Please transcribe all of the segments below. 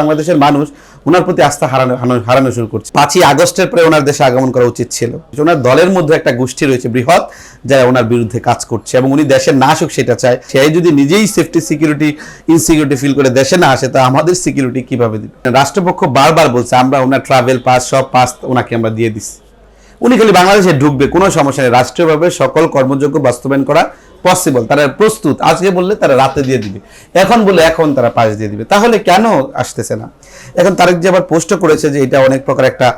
বাংলাদেশের মানুষ ওনার প্রতি আস্থা হারানো, হারানো- শুরু করছে। পাঁচই আগস্টের পরে ওনার দেশে আগমন করা উচিত ছিল। ওনার দলের মধ্যে একটা গোষ্ঠী রয়েছে, বৃহৎ, যারা ওনার বিরুদ্ধে কাজ করছে এবং উনি দেশে না আসুক সেটা চায়। সে যদি নিজেই সেফটি সিকিউরিটি ইনসিকিউরিটি ফিল করে দেশে না আসে, তা আমাদের সিকিউরিটি কীভাবে দিবে? রাষ্ট্রপক্ষ বারবার বলছে, আমরা ওনার ট্রাভেল পাস সব পাস ওনাকে আমরা দিয়ে দিচ্ছি। উনি খালি বাংলাদেশে ঢুকবে, কোনো সমস্যা নেই। রাষ্ট্রীয়ভাবে সকল কর্মযোগ্য বাস্তবায়ন করা পসিবল তারা প্রস্তুত। আজকে বললে তারা রাতে দিয়ে দিবে। এখন বলে এখন তারা পাশ দিয়ে দিবে। তাহলে কেন আসতেছে না? এখন তারেক যে আবার পোস্ট করেছে যে এটা অনেক প্রকার একটা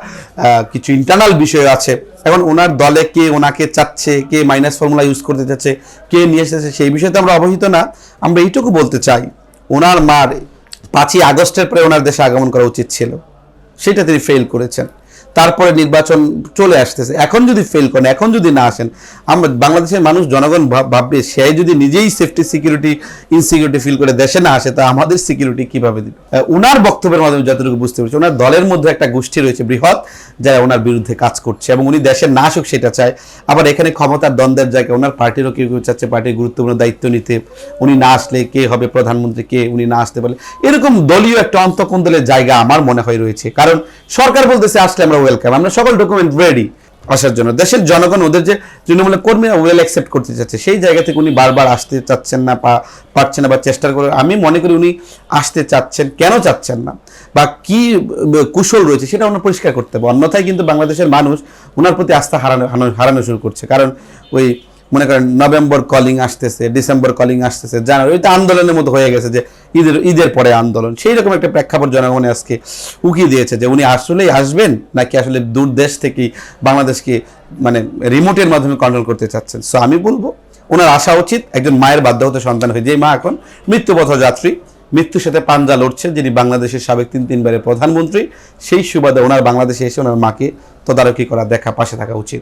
কিছু ইন্টারনাল বিষয় আছে। এখন ওনার দলে কে ওনাকে চাচ্ছে, কে মাইনাস ফর্মুলা ইউজ করতে চাচ্ছে, কে নিয়ে এসেছে, সেই বিষয়ে তো আমরা অবহিত না। আমরা এইটুকু বলতে চাই, ওনার মার পাঁচই আগস্টের পরে ওনার দেশে আগমন করা উচিত ছিল। সেটা তিনি ফেল করেছেন। তারপরে নির্বাচন চলে আসতেছে। এখন যদি ফেল করেন, এখন যদি না আসেন, আমরা বাংলাদেশের মানুষ, জনগণ ভাববে, সে যদি নিজেই সেফটি সিকিউরিটি ইনসিকিউরিটি ফিল করে দেশে না আসে, তা আমাদের সিকিউরিটি কীভাবে দিবে? উনার বক্তব্যের মাধ্যমে যতটুকু বুঝতে পেরেছি ওনার দলের মধ্যে একটা গোষ্ঠী রয়েছে, বৃহৎ, যারা ওনার বিরুদ্ধে কাজ করছে এবং উনি দেশে না আসুক সেটা চায়। আবার এখানে ক্ষমতার দ্বন্দ্বের জায়গায় ওনার পার্টিরও কেউ কেউ চাচ্ছে, পার্টির গুরুত্বপূর্ণ দায়িত্ব নিতে। উনি না আসলে কে হবে প্রধানমন্ত্রী, কে উনি না আসতে পারলে। এরকম দলীয় একটা অন্তকন্দলের জায়গা আমার মনে হয় রয়েছে। কারণ সরকার বলতেছে, আসলে আমরা ওয়েলকাম আমরা সকল ডকুমেন্ট রেডি আসার জন্য। দেশের জনগণ ওদের যে তৃণমূলের কর্মীরা ওয়েল অ্যাকসেপ্ট করতে চাচ্ছে, সেই জায়গা থেকে উনি বারবার আসতে চাচ্ছেন না পারছেন না বা চেষ্টা করে, আমি মনে করি উনি আসতে চাচ্ছেন, কেন চাচ্ছেন না? বা কি কুশল রয়েছে সেটা ওনার পরিষ্কার করতে হবে। অন্যথায় কিন্তু বাংলাদেশের মানুষ ওনার প্রতি আস্থা হারানো- হারানো শুরু করছে। কারণ ওই মনে করেন নভেম্বর কলিং আসতেছে, ডিসেম্বর কলিং আসতেছে, জানুয়ারি, ওই তো আন্দোলনের মতো হয়ে গেছে যে ঈদের ঈদের পরে আন্দোলন। সেই রকম একটা প্রেক্ষাপট জনগণে আজকে উকিয়ে দিয়েছে যে উনি আসলেই আসবেন নাকি আসলে দূর দেশ থেকেই বাংলাদেশকে মানে রিমোটের মাধ্যমে কন্ট্রোল করতে চাচ্ছেন? সো আমি বলব, ওনার আসা উচিত, একজন মায়ের বাধ্য হতে সন্তান হয়ে। যে মা এখন মৃত্যুপথ যাত্রী, মৃত্যুর সাথে পাঞ্জা লড়ছে, যিনি বাংলাদেশের সাবেক তিন, তিনবারের প্রধানমন্ত্রী, সেই সুবাদে ওনার বাংলাদেশে এসে ওনার মাকে তদারকি করা, দেখা, পাশে থাকা উচিত।